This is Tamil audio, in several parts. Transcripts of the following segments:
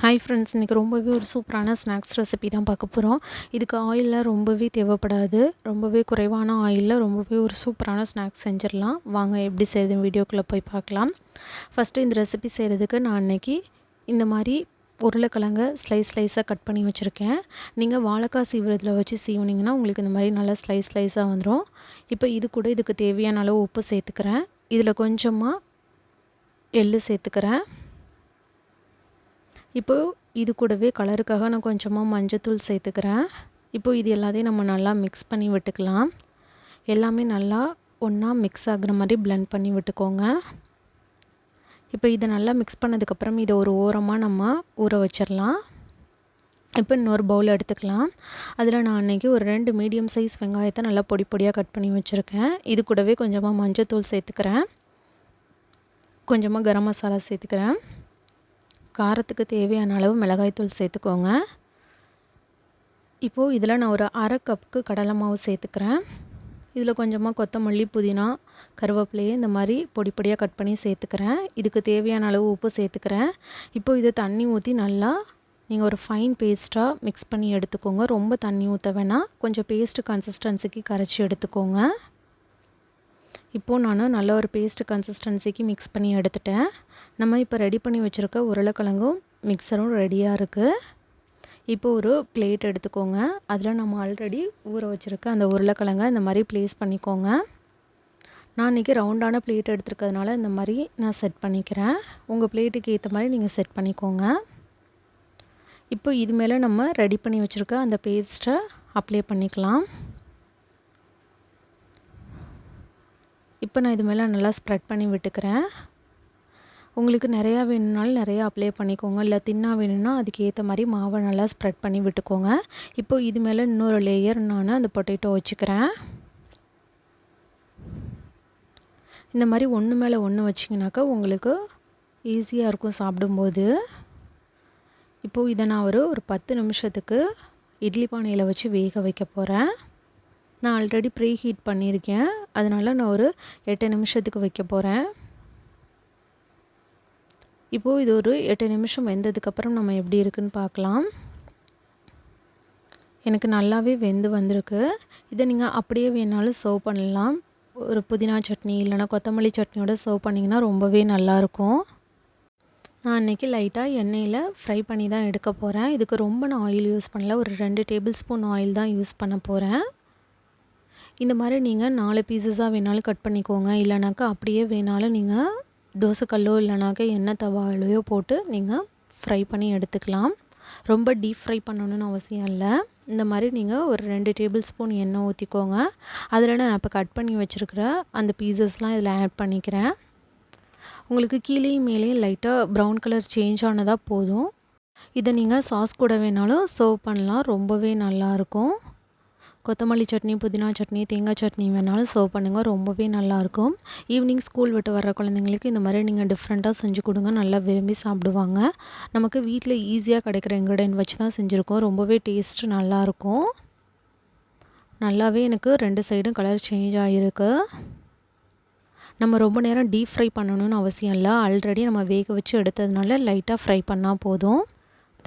ஹாய் ஃப்ரெண்ட்ஸ் இன்றைக்கி ரொம்பவே ஒரு சூப்பரான ஸ்நாக்ஸ் ரெசிபி தான் பார்க்க போகிறோம் இதுக்கு ஆயிலெலாம் ரொம்பவே தேவைப்படாது. ரொம்பவே குறைவான ஆயிலில் ரொம்பவே ஒரு சூப்பரான ஸ்நாக்ஸ் செஞ்சிடலாம். வாங்க எப்படி செய்யுது வீடியோக்குள்ளே போய் பார்க்கலாம். ஃபஸ்ட்டு இந்த ரெசிபி செய்கிறதுக்கு நான் அன்றைக்கி இந்த மாதிரி உருளைக்கிழங்க ஸ்லைஸ் ஸ்லைஸாக கட் பண்ணி வச்சுருக்கேன். நீங்கள் வாழைக்காய் சீவுறதில் வச்சு சீவுனிங்கன்னா உங்களுக்கு இந்த மாதிரி நல்லா ஸ்லைஸ் ஸ்லைஸாக வந்துடும் இப்போ இது கூட இதுக்கு தேவையான அளவு உப்பு சேர்த்துக்கிறேன். இதில் கொஞ்சமாக எள்ளு சேர்த்துக்கிறேன். இப்போது இது கூடவே கலருக்காக நான் கொஞ்சமாக மஞ்சத்தூள் சேர்த்துக்கிறேன். இப்போது இது எல்லாத்தையும் நம்ம நல்லா மிக்ஸ் பண்ணி விட்டுக்கலாம். எல்லாமே நல்லா ஒன்றா மிக்ஸ் ஆகுற மாதிரி பிளெண்ட் பண்ணி விட்டுக்கோங்க. இப்போ இதை நல்லா மிக்ஸ் பண்ணதுக்கப்புறம் இதை ஒரு ஓரமாக நம்ம ஊற வச்சிடலாம். இப்போ இன்னொரு பவுல் எடுத்துக்கலாம். அதில் நான் அன்றைக்கி ஒரு ரெண்டு மீடியம் சைஸ் வெங்காயத்தை நல்லா பொடி பொடியாக கட் பண்ணி வச்சுருக்கேன். இது கூடவே கொஞ்சமாக மஞ்சத்தூள் சேர்த்துக்கிறேன். கொஞ்சமாக கரம் மசாலா சேர்த்துக்கிறேன். காரத்துக்கு தேவையான அளவு மிளகாய்த்தூள் சேர்த்துக்கோங்க. இப்போது இதில் நான் ஒரு அரை கப்புக்கு கடலை மாவு சேர்த்துக்கிறேன். இதில் கொஞ்சமாக கொத்தமல்லி புதினா கருவேப்பிலையே இந்த மாதிரி பொடி பொடியாக கட் பண்ணி சேர்த்துக்கிறேன். இதுக்கு தேவையான அளவு உப்பு சேர்த்துக்கிறேன். இப்போது இதை தண்ணி ஊற்றி நல்லா நீங்கள் ஒரு ஃபைன் பேஸ்ட்டாக மிக்ஸ் பண்ணி எடுத்துக்கோங்க. ரொம்ப தண்ணி ஊற்ற வேணாம். கொஞ்சம் பேஸ்ட்டு கன்சிஸ்டன்சிக்கு கரைச்சி எடுத்துக்கோங்க. இப்போது நான் நல்ல ஒரு பேஸ்ட் கன்சிஸ்டன்சிக்கு மிக்ஸ் பண்ணி எடுத்துட்டேன். நம்ம இப்போ ரெடி பண்ணி வச்சுருக்க உருளைக்கிழங்கும் மிக்சரும் ரெடியாக இருக்குது இப்போ ஒரு பிளேட் எடுத்துக்கோங்க. அதில் நம்ம ஆல்ரெடி ஊற வச்சுருக்க அந்த உருளைக்கிழங்க இந்த மாதிரி ப்ளேஸ் பண்ணிக்கோங்க. நான் இன்றைக்கி ரவுண்டான பிளேட் எடுத்துருக்கிறதுனால இந்த மாதிரி நான் செட் பண்ணிக்கிறேன். உங்கள் பிளேட்டுக்கு ஏற்ற மாதிரி நீங்கள் செட் பண்ணிக்கோங்க. இப்போ இது மேலே நம்ம ரெடி பண்ணி வச்சுருக்க அந்த பேஸ்ட்டை அப்ளை பண்ணிக்கலாம். இப்போ நான் இது மேலே நல்லா ஸ்ப்ரெட் பண்ணி விட்டுக்கிறேன். உங்களுக்கு நிறையா வேணும்னாலும் நிறையா அப்ளை பண்ணிக்கோங்க. இல்லை தின்னா வேணும்னா அதுக்கு ஏற்ற மாதிரி மாவை நல்லா ஸ்ப்ரெட் பண்ணி விட்டுக்கோங்க. இப்போது இது மேலே இன்னொரு லேயர் நான் அந்த பொட்டேட்டோ வச்சுக்கிறேன். இந்த மாதிரி ஒன்று மேலே ஒன்று வச்சிங்கனாக்கா உங்களுக்கு ஈஸியாக இருக்கும் சாப்பிடும்போது. இப்போது இதை நான் ஒரு ஒரு பத்து நிமிஷத்துக்கு இட்லி பானையில் வச்சு வேக வைக்க போகிறேன் நான் ஆல்ரெடி ப்ரீ ஹீட் பண்ணியிருக்கேன். அதனால் நான் ஒரு எட்டு நிமிஷத்துக்கு வைக்க போகிறேன் இப்போது இது ஒரு எட்டு நிமிஷம் வெந்ததுக்கப்புறம் நம்ம எப்படி இருக்குன்னு பார்க்கலாம். எனக்கு நல்லாவே வெந்து வந்திருக்கு. இதை நீங்கள் அப்படியே வேணாலும் சர்வ் பண்ணலாம். ஒரு புதினா சட்னி இல்லைனா கொத்தமல்லி சட்னியோட சர்வ் பண்ணிங்கன்னா ரொம்பவே நல்லாயிருக்கும். நான் அன்றைக்கி லைட்டாக எண்ணெயில் ஃப்ரை பண்ணி தான் எடுக்க போகிறேன் இதுக்கு ரொம்ப நான் ஆயில் யூஸ் பண்ணல. ஒரு ரெண்டு டேபிள் ஸ்பூன் ஆயில் தான் யூஸ் பண்ண போகிறேன் இந்த மாதிரி நீங்கள் நாலு பீசஸாக வேணாலும் கட் பண்ணிக்கோங்க. இல்லைனாக்கா அப்படியே வேணாலும் நீங்கள் தோசைக்கல்லோ இல்லைனாக்கா எண்ணெய் தவாலையோ போட்டு நீங்கள் ஃப்ரை பண்ணி எடுத்துக்கலாம். ரொம்ப டீப் ஃப்ரை பண்ணணும்னு அவசியம் இல்லை. இந்த மாதிரி நீங்கள் ஒரு ரெண்டு டேபிள் ஸ்பூன் எண்ணெய் ஊற்றிக்கோங்க அதில் நான் இப்போ கட் பண்ணி வச்சுருக்கிற அந்த பீசஸ்லாம் இதில் ஆட் பண்ணிக்கிறேன். உங்களுக்கு கீழேயும் மேலேயும் லைட்டாக ப்ரௌன் கலர் சேஞ்ச் ஆனதாக போதும். இதை நீங்கள் சாஸ் கூட வேணாலும் சர்வ் பண்ணலாம். ரொம்பவே நல்லாயிருக்கும் கொத்தமல்லி சட்னி புதினா சட்னி தேங்காய் சட்னி வேணாலும் சர்வ் பண்ணுங்கள் ரொம்பவே நல்லாயிருக்கும். ஈவினிங் ஸ்கூல் விட்டு வர குழந்தைங்களுக்கு இந்த மாதிரி நீங்கள் டிஃப்ரெண்ட்டாக செஞ்சு கொடுங்க. நல்லா விரும்பி சாப்பிடுவாங்க. நமக்கு வீட்டில் ஈஸியாக கிடைக்கிற இன்க்ரீடியன்ட் வச்சு தான் செஞ்சுருக்கோம். ரொம்பவே டேஸ்ட்டு நல்லாயிருக்கும். நல்லாவே எனக்கு ரெண்டு சைடும் கலர் சேஞ்ச் ஆகிருக்கு நம்ம ரொம்ப நேரம் டீப் ஃப்ரை பண்ணணும்னு அவசியம் இல்லை. ஆல்ரெடி நம்ம வேக வச்சு எடுத்ததுனால லைட்டாக ஃப்ரை பண்ணால் போதும்.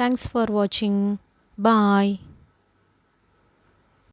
தேங்க்ஸ் ஃபார் வாட்சிங் பாய்